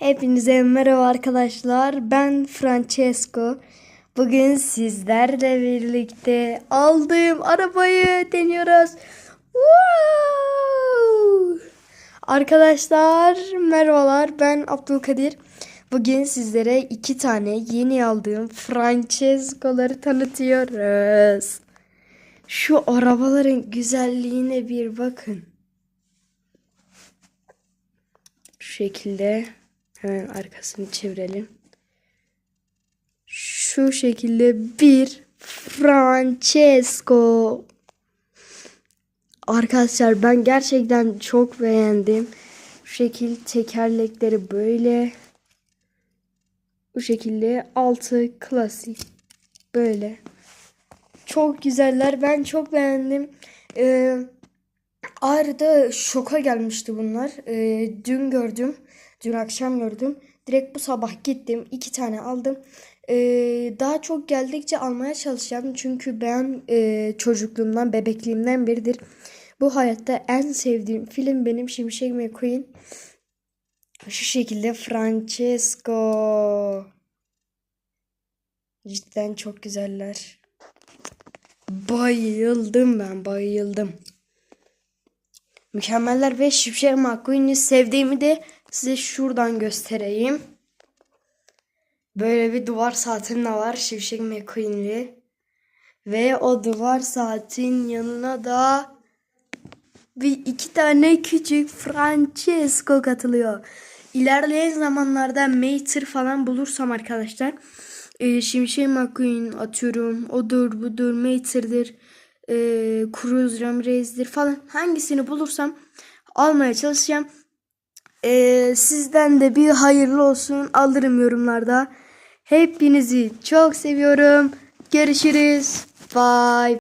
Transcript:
Hepinize merhaba arkadaşlar. Ben Francesco. Bugün sizlerle birlikte aldığım arabayı deniyoruz. Woo! Arkadaşlar merhabalar. Ben Abdülkadir. Bugün sizlere iki tane yeni aldığım Francesco'ları tanıtıyoruz. Şu arabaların güzelliğine bir bakın. Şu şekilde hemen arkasını çevirelim. Şu şekilde bir Francesco. Arkadaşlar ben gerçekten çok beğendim. Şu şekil tekerlekleri böyle. Bu şekilde altı klasik. Böyle. Çok güzeller. Ben çok beğendim. Ee, Ağrı'da şoka gelmişti bunlar. Ee, dün gördüm. Dün akşam gördüm. Direkt bu sabah gittim. iki tane aldım. Ee, daha çok geldikçe almaya çalışacağım. Çünkü ben e, çocukluğumdan, bebekliğimden beridir. Bu hayatta en sevdiğim film benim Şimşek McQueen. Şu şekilde Francesco. Cidden çok güzeller. Bayıldım ben bayıldım. Mükemmeller ve Şimşek McQueen'i sevdiğimi de size şuradan göstereyim. Böyle bir duvar saatim de var Şimşek McQueen'li. Ve o duvar saatin yanına da bir iki tane küçük Francesco katılıyor. İlerleyen zamanlarda Mater falan bulursam arkadaşlar e, Şimşek McQueen atıyorum. Odur budur Mater'dir. E, Cruz Ramirez'dir falan hangisini bulursam almaya çalışacağım. E, sizden de bir hayırlı olsun alırım yorumlarda. Hepinizi çok seviyorum. Görüşürüz. Bye.